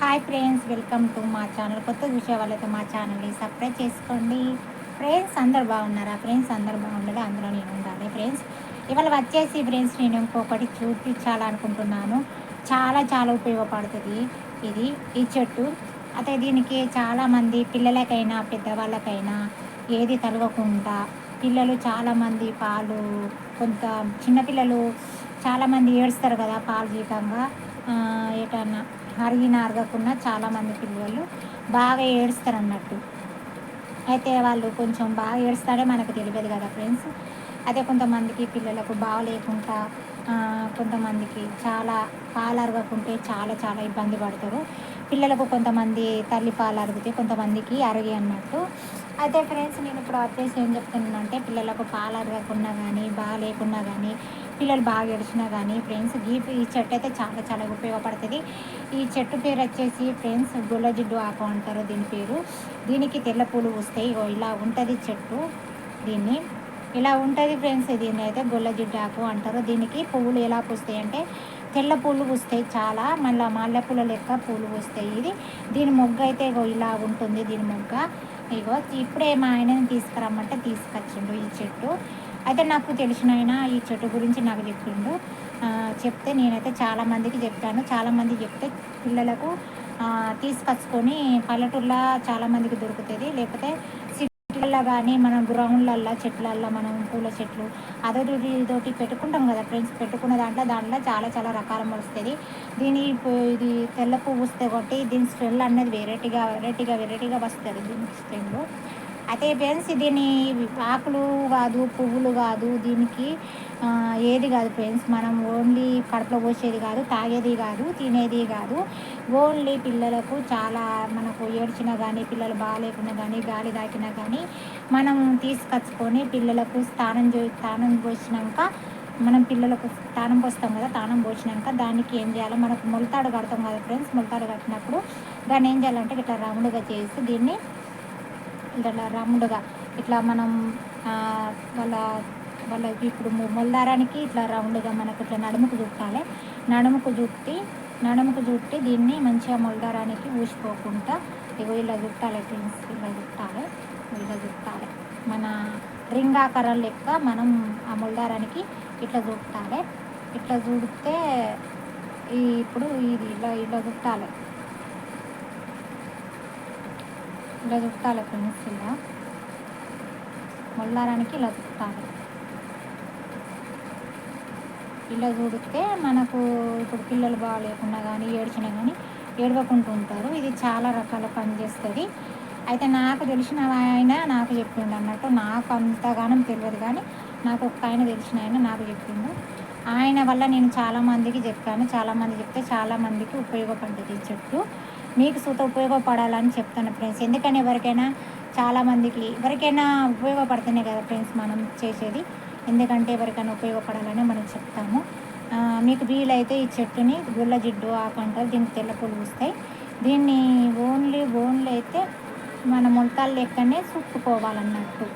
Hi friends welcome to మా channel కొత్త చూసే వాళ్ళతో మా ఛానల్ని సబ్స్క్రైబ్ చేసుకోండి. ఫ్రెండ్స్ అందరు బాగున్నారా? ఫ్రెండ్స్ అందరు బాగుండాలి అందులో నేను ఉండాలి. ఫ్రెండ్స్ ఇవాళ వచ్చేసి ఫ్రెండ్స్ నేను ఇంకొకటి చూపించాలనుకుంటున్నాను. చాలా చాలా ఉపయోగపడుతుంది. ఇది ఈ చెట్టు. అయితే దీనికి చాలామంది పిల్లలకైనా పెద్దవాళ్ళకైనా ఏది తలగకుండా పిల్లలు చాలామంది పాలు కొంత చిన్నపిల్లలు చాలామంది ఏడుస్తారు కదా పాలు జీతంగా. ఏటన్నా అరిగిన అరగకుండా చాలామంది పిల్లలు బాగా ఏడుస్తారు అన్నట్టు అయితే వాళ్ళు కొంచెం బాగా ఏడుస్తాడే మనకు తెలియదు కదా ఫ్రెండ్స్. అదే కొంతమందికి పిల్లలకు బాగలేకుండా కొంతమందికి చాలా పాలు అరగకుంటే చాలా చాలా ఇబ్బంది పడతారు. పిల్లలకు కొంతమంది తల్లి పాలు అరిగితే కొంతమందికి అరిగి అన్నట్టు. అయితే ఫ్రెండ్స్ నేను ఇప్పుడు వచ్చేసి ఏం చెప్తున్నాను అంటే పిల్లలకు పాలు అరగకుండా కానీ బాగా లేకున్నా కానీ పిల్లలు బాగా ఏడిచినా కానీ ఫ్రెండ్స్ ఈ ఈ చెట్టు అయితే చాలా చాలా ఉపయోగపడుతుంది. ఈ చెట్టు పేరు వచ్చేసి ఫ్రెండ్స్ గుల్లజిడ్డు ఆకు అంటారు దీని పేరు. దీనికి తెల్ల పూలు వస్తాయి ఇలా ఉంటుంది చెట్టు దీన్ని. ఇలా ఉంటుంది ఫ్రెండ్స్ దీన్ని అయితే గుల్లజిడ్డు ఆకు అంటారు. దీనికి పువ్వులు ఎలా పూస్తాయి అంటే తెల్ల పూలు పూస్తాయి చాలా మళ్ళీ మల్లెపూల లెక్క పూలు పూస్తాయి ఇది. దీని మొగ్గ అయితే ఇగో ఇలా ఉంటుంది దీని మొగ్గ. ఇగో ఇప్పుడే మా ఆయనని తీసుకురమ్మంటే తీసుకొచ్చిండు ఈ చెట్టు. అయితే నాకు తెలిసిన ఆయన ఈ చెట్టు గురించి నాకు చెప్పిండు. చెప్తే నేనైతే చాలామందికి చెప్తాను. చాలామంది చెప్తే పిల్లలకు తీసుకొచ్చుకొని పల్లెటూరులో చాలామందికి దొరుకుతుంది. లేకపోతే సిటీలలో కానీ మనం గ్రౌండ్లల్లో చెట్లల్లో మనం పూల చెట్లు అదొకటి ఇదొకటి పెట్టుకుంటాం కదా ఫ్రెండ్స్. పెట్టుకున్న దాంట్లో దాంట్లో చాలా చాలా రకాల వస్తుంది దీని ఇది తెల్ల పువ్వు వస్తే కొట్టి దీని స్మెల్ అనేది వెరైటీగా వెరైటీగా వెరైటీగా వస్తుంది దీని స్మెల్. అయితే ఫ్రెండ్స్ దీని ఆకులు కాదు పువ్వులు కాదు దీనికి ఏది కాదు ఫ్రెండ్స్ మనం ఓన్లీ కడుపులో పోసేది కాదు తాగేది కాదు తినేది కాదు. ఓన్లీ పిల్లలకు చాలా మనకు ఏడ్చినా కానీ పిల్లలు బాగాలేకున్నా కానీ గాలి తాకినా కానీ మనం తీసుకొచ్చుకొని పిల్లలకు స్నానం స్నానం పోసినాక మనం పిల్లలకు తానం పోస్తాం కదా తానం పోసినాక దానికి ఏం చేయాలో? మనకు మొలతాడు కడతాం కదా ఫ్రెండ్స్ మొలతాడు కట్టినప్పుడు దాన్ని ఏం చేయాలంటే ఇట్లా రౌండ్గా చేసి దీన్ని ఇట్లా రౌండ్గా ఇట్లా మనం వాళ్ళ వాళ్ళకి ఇప్పుడు మొల్దారానికి ఇట్లా రౌండ్గా మనకు ఇట్లా నడుముకు చుట్టాలి. నడుముకు చుట్టి నడుముకు చుట్టి దీన్ని మంచిగా మొలదారానికి ఊసిపోకుండా ఇగో ఇలా చుట్టాలి ఫ్రెండ్స్ ఇలా చుట్టాలి ఇలా చుట్టాలి. మన రింగ్ ఆకారం లెక్క మనం ఆ మొలదారానికి ఇట్లా చుట్టాలి. ఇట్లా చుడితే ఇప్పుడు ఇది ఇలా ఇలా చుట్టాలి. ఇలా చుట్టాలి ఫ్రెండ్స్ ఇలా. మొల్లారానికి ఇలా చుట్టాలి. ఇలా చూడితే మనకు ఇప్పుడు పిల్లలు బాగాలేకుండా కానీ ఏడ్చినా కానీ ఏడవకుంటూ ఉంటారు. ఇది చాలా రకాల పని చేస్తుంది. అయితే నాకు తెలిసిన ఆయన నాకు చెప్పిండు అన్నట్టు నాకు అంతగానం తెలియదు కానీ నాకు ఒక్క ఆయన తెలిసిన ఆయన నాకు చెప్పిండు. ఆయన వల్ల నేను చాలామందికి చెప్పాను. చాలామంది చెప్తే చాలామందికి ఉపయోగపడ్డది చెట్టు. మీకు సుత ఉపయోగపడాలని చెప్తాను ఫ్రెండ్స్ ఎందుకని ఎవరికైనా చాలామందికి ఎవరికైనా ఉపయోగపడుతున్నాయి కదా ఫ్రెండ్స్ మనం చేసేది. ఎందుకంటే ఎవరికైనా ఉపయోగపడాలని మనం చెప్తాము. మీకు వీలైతే ఈ చెట్టుని గుల్ల జిడ్డు ఆకంటారు దీనికి తెల్ల పూలు వస్తాయి. దీన్ని ఓన్లీ ఓన్లీ అయితే మన ములతాలు లెక్కనే చుట్టుకోవాలన్నట్టు.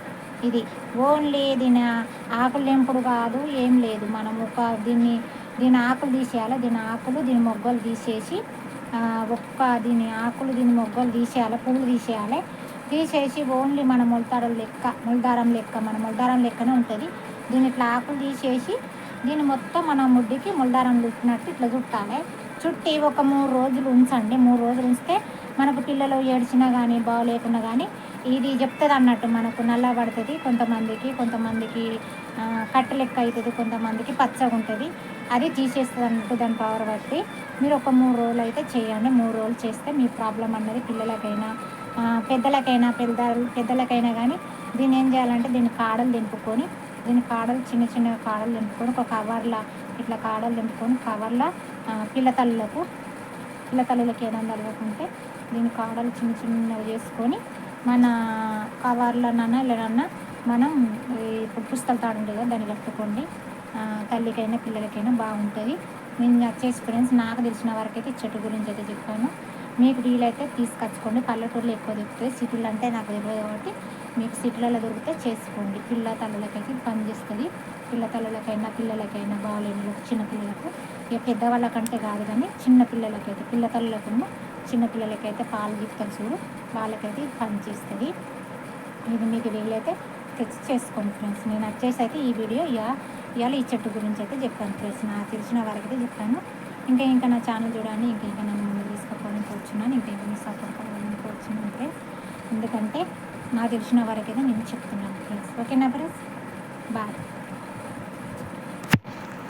ఇది ఓన్లీ దీని ఆకులు లెంపుడు కాదు ఏం లేదు. మనం ఒక దీన్ని దీని ఆకులు తీసేయాలి? దీని ఆకులు దీని మొగ్గలు తీసేసి ఒక్క దీని ఆకులు దీని మొగ్గలు తీసేయాలి? పువ్వులు తీసేయాలి. తీసేసి ఓన్లీ మన మొలతారం లెక్క ముల్దారం లెక్క మన మొలదారం లెక్కనే ఉంటుంది. దీని ఇట్లా ఆకులు తీసేసి దీన్ని మొత్తం మన ముడ్డికి ముల్దారం చుట్టినట్టు ఇట్లా చుట్టాలి చుట్టి ఒక మూడు రోజులు ఉంచండి. మూడు రోజులు ఉంచితే మనకు పిల్లలు ఏడ్చినా కానీ బాగోలేకున్నా కానీ ఇది చెప్తుంది అన్నట్టు మనకు నల్ల పడుతుంది. కొంతమందికి కొంతమందికి కట్టె లెక్క అవుతుంది కొంతమందికి పచ్చగా ఉంటుంది. అది తీసేస్తుంది అన్నట్టు దాని పవర్ బట్టి. మీరు ఒక మూడు రోజులు అయితే చేయండి. మూడు రోజులు చేస్తే మీ ప్రాబ్లం అన్నది పిల్లలకైనా పెద్దలకైనా పెద్ద పెద్దలకైనా కానీ దీన్ని ఏం చేయాలంటే దీన్ని కాడలు దింపుకొని దీని కాడలు చిన్న చిన్న కాడలు నింపుకొని ఒక కవర్లో ఇట్లా కాడలు నింపుకొని కవర్లో పిల్లతల్లులకు పిల్లతల్లులకు ఏదైనా తలవకుంటే దీని కాడలు చిన్న చిన్నవి చేసుకొని మన కవర్లనన్నా లేదన్నా మనం ఇప్పుడు పుస్తకాలు తాడు కదా దాన్ని కట్టుకోండి. తల్లికైనా పిల్లలకైనా బాగుంటుంది. నేను వచ్చేసి ఫ్రెండ్స్ నాకు తెలిసిన వరకు అయితే చెట్టు గురించి అయితే చెప్పాను. మీకు వీలైతే తీసుకొచ్చుకోండి. పల్లెటూరులో ఎక్కువ దొరుకుతుంది సిటీలు అంటే నాకు తెలియదు కాబట్టి మీకు సిటీలలో దొరికితే చేసుకోండి. పిల్ల తల్లలకైతే పనిచేస్తుంది పిల్ల తల్లలకైనా పిల్లలకైనా బాగాలేని చిన్న పిల్లలకు. ఇక పెద్దవాళ్ళకంటే కాదు కానీ చిన్న పిల్లలకైతే పిల్ల తల్లులకు చిన్నపిల్లలకైతే పాలు గిత్తలు చూడు. వాళ్ళకైతే ఇది పనిచేస్తుంది ఇది మీకు వీలైతే తెచ్చి చేసుకోండి ఫ్రెండ్స్. నేను వచ్చేసి అయితే ఈ వీడియో ఇక ఇవాళ ఈ చెట్టు గురించి అయితే చెప్పాను ఫ్రెండ్స్. నాకు తెలిసిన వారికి అయితే చెప్పాను. ఇంకా ఇంకా నా ఛానల్ చూడండి ఇంకా ఇంకా నన్ను ముందు తీసుకుపోవాలని కూర్చున్నాను. ఇంకా ఇంకా మీ సపోర్ట్ కావాలని కోరుచున్నాను ఫ్రెండ్స్. ఎందుకంటే నాకు తెలిసిన వారికైతే నేను చెప్తున్నాను ఫ్రెండ్స్ ఓకేనా ఫ్రెండ్స్ బాయ్